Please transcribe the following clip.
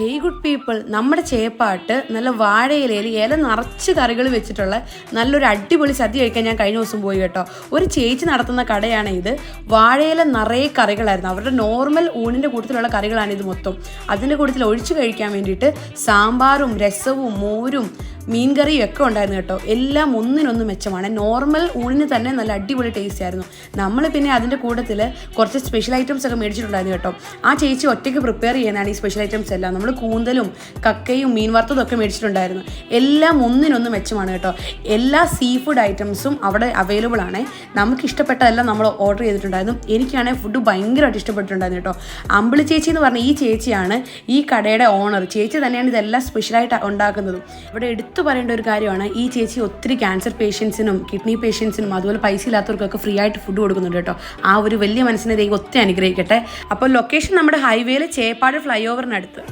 Hey good people നമ്മുടെ ചേപ്പാട്ട് നല്ല വാഴയിലയിൽ ഇല നിറച്ച് കറികൾ വെച്ചിട്ടുള്ള നല്ലൊരു അടിപൊളി സദ്യ കഴിക്കാൻ ഞാൻ കഴിഞ്ഞ ദിവസം പോയി കേട്ടോ. ഒരു ചേച്ചി നടത്തുന്ന കടയാണ് ഇത്. വാഴയില നിറയെ കറികളായിരുന്നു. അവരുടെ നോർമൽ ഊണിന്റെ കൂട്ടത്തിലുള്ള കറികളാണ് ഇത് മൊത്തം. അതിന്റെ കൂട്ടത്തിൽ ഒഴിച്ചു കഴിക്കാൻ വേണ്ടിയിട്ട് സാമ്പാറും രസവും മോരും മീൻകറിയും ഒക്കെ ഉണ്ടായിരുന്നു കേട്ടോ. എല്ലാം ഒന്നിനൊന്ന് മെച്ചമാണ്. നോർമൽ ഊണിന് തന്നെ നല്ല അടിപൊളി ടേസ്റ്റ് ആയിരുന്നു. നമ്മൾ പിന്നെ അതിന്റെ കൂട്ടത്തിൽ കുറച്ച് സ്പെഷ്യൽ ഐറ്റംസ് ഒക്കെ മേടിച്ചിട്ടുണ്ടായിരുന്നു കേട്ടോ. ആ ചേച്ചി ഒറ്റയ്ക്ക് പ്രിപ്പയർ ചെയ്യുന്നതാണ് ഈ സ്പെഷ്യൽ ഐറ്റംസ് എല്ലാം. നമ്മൾ കൂന്തലും കക്കയും മീൻ വറുത്തതും ഒക്കെ മേടിച്ചിട്ടുണ്ടായിരുന്നു. എല്ലാം ഒന്നിനൊന്ന് മെച്ചമാണ് കേട്ടോ. എല്ലാ സീ ഫുഡ് ഐറ്റംസും അവിടെ അവൈലബിൾ ആണ്. നമുക്ക് ഇഷ്ടപ്പെട്ടതെല്ലാം നമ്മൾ ഓർഡർ ചെയ്തിട്ടുണ്ടായിരുന്നു. എനിക്കാണെങ്കിൽ ഫുഡ് ഭയങ്കരമായിട്ട് ഇഷ്ടപ്പെട്ടിട്ടുണ്ടായിരുന്നു കേട്ടോ. അമ്പിളി ചേച്ചി എന്ന് പറഞ്ഞ ഈ ചേച്ചിയാണ് ഈ കടയുടെ ഓണർ ചേച്ചി തന്നെയാണ് ഇതെല്ലാം സ്പെഷ്യലായിട്ട് ഉണ്ടാക്കുന്നതും. ഇവിടെ എടുത്തു പറയേണ്ട ഒരു കാര്യമാണ് ഈ ചേച്ചി ഒത്തിരി ക്യാൻസർ പേഷ്യൻസിനും കിഡ്നി പേഷ്യൻസിനും അതുപോലെ പൈസ ഇല്ലാത്തവർക്കൊക്കെ ഫ്രീ ആയിട്ട് ഫുഡ് കൊടുക്കുന്നുണ്ട് കേട്ടോ. ആ ഒരു വലിയ മനസ്സിനെ ദൈവം ഒത്തിരി അനുഗ്രഹിക്കട്ടെ. അപ്പോൾ ലൊക്കേഷൻ നമ്മുടെ ഹൈവേയിൽ ചേപ്പാട് ഫ്ലൈ ഓവറിനടുത്ത്